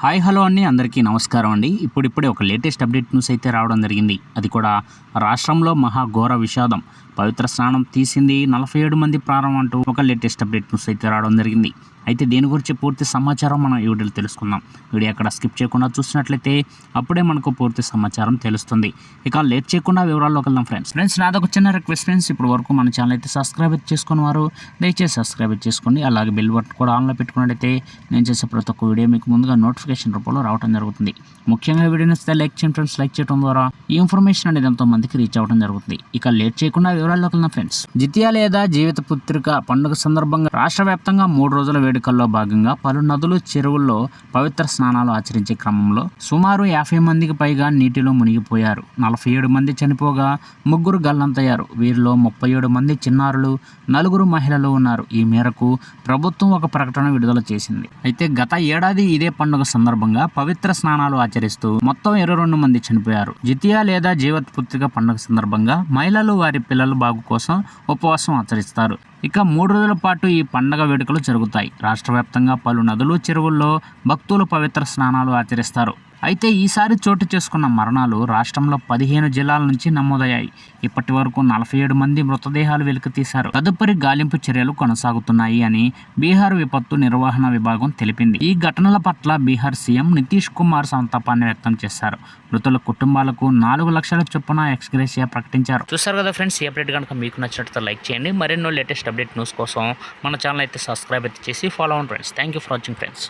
Hi hello అండి. అందరికీ నమస్కారం అండి. ఇప్పుడిప్పుడే ఒక లేటెస్ట్ అప్డేట్ న్యూస్ అయితే రావడం జరిగింది. అది కూడా రాష్ట్రంలో మహా ఘోర విషాదం. పవిత్ర స్నానం తీసింది నలభై ఏడు మంది ప్రారంభం అంటూ ఒక లేటెస్ట్ అప్డేట్ న్యూస్ అయితే రావడం జరిగింది. అయితే దీని గురించి పూర్తి సమాచారం మనం ఈ వీడియోలో తెలుసుకుందాం. వీడియో అక్కడ స్కిప్ చేయకుండా చూసినట్లయితే అప్పుడే మనకు పూర్తి సమాచారం తెలుస్తుంది. ఇక లేట్ చేయకుండా వివరాల్లోకి వెళ్దాం ఫ్రెండ్స్. ఫ్రెండ్స్ నాదొక చిన్న రిక్వెస్ట్ ఫ్రెండ్స్. ఇప్పుడు వరకు మన ఛానల్ అయితే సబ్స్క్రైబ్ చేసుకున్న చేసుకుని వారు దయచేసి సబ్స్క్రైబ్ చేసుకోండి. అలాగే బిల్ బటన్ కూడా ఆన్లో పెట్టుకున్నట్లయితే నేను చేసే ప్రతి ఒక్క వీడియో మీకు ముందుగా నోటిఫికేషన్ రూపంలో రావడం జరుగుతుంది. ముఖ్యంగా వీడియో నచ్చితే లైక్ చేయండి ఫ్రెండ్స్. లైక్ చేయడం ద్వారా ఈ ఇన్ఫర్మేషన్ అనేది ఎంతో మందికి రీచ్ అవ్వడం జరుగుతుంది. ఇక లేట్ చేయకుండా వివరాల్లోకి వెళ్దాం ఫ్రెండ్స్. జితియా లేదా జీవిత పుత్రిక పండుగ సందర్భంగా రాష్ట్ర వ్యాప్తంగా మూడు రోజుల వేడుకల్లో భాగంగా పలు నదులు చెరువుల్లో పవిత్ర స్నానాలు ఆచరించే క్రమంలో సుమారు యాభై మందికి పైగా నీటిలో మునిగిపోయారు. నలభై ఏడు మంది చనిపోగా ముగ్గురు గల్లంతయ్యారు. వీరిలో ముప్పై ఏడు మంది చిన్నారులు నలుగురు మహిళలు ఉన్నారు. ఈ మేరకు ప్రభుత్వం ఒక ప్రకటన విడుదల చేసింది. అయితే గత ఏడాది ఇదే పండుగ సందర్భంగా పవిత్ర స్నానాలు ఆచరిస్తూ మొత్తం ఇరవై రెండు మంది చనిపోయారు. జితియా లేదా జీవత్ పుత్రిక పండుగ సందర్భంగా మహిళలు వారి పిల్లల బాగు కోసం ఉపవాసం ఆచరిస్తారు. ఇక మూడు రోజుల పాటు ఈ పండగ వేడుకలు జరుగుతాయి. రాష్ట్రవ్యాప్తంగా పలు నదులు చెరువుల్లో భక్తులు పవిత్ర స్నానాలు ఆచరిస్తారు. అయితే ఈసారి చోటు చేసుకున్న మరణాలు రాష్ట్రంలో పదిహేను జిల్లాల నుంచి నమోదయ్యాయి. ఇప్పటి వరకు నలభై ఏడు మంది మృతదేహాలు వెలికితీశారు తదుపరి గాలింపు చర్యలు కొనసాగుతున్నాయి అని బీహార్ విపత్తు నిర్వహణ విభాగం తెలిపింది. ఈ ఘటనల పట్ల బీహార్ సీఎం నితీష్ కుమార్ సంతాపాన్ని వ్యక్తం చేశారు. మృతుల కుటుంబాలకు నాలుగు లక్షల చొప్పున ఎక్స్గ్రేసియా ప్రకటించారు. చూసారు కదా ఫ్రెండ్స్ ఈ అప్డేట్ కనుక మీకు నచ్చినట్లయితే లైక్ చేయండి. మరెన్నో లేటెస్ట్ అప్డేట్ న్యూస్ కోసం మన ఛానల్ అయితే సబ్స్క్రైబ్ అయితే చేసి ఫాలో అవ్వండి friends. Thank you for watching friends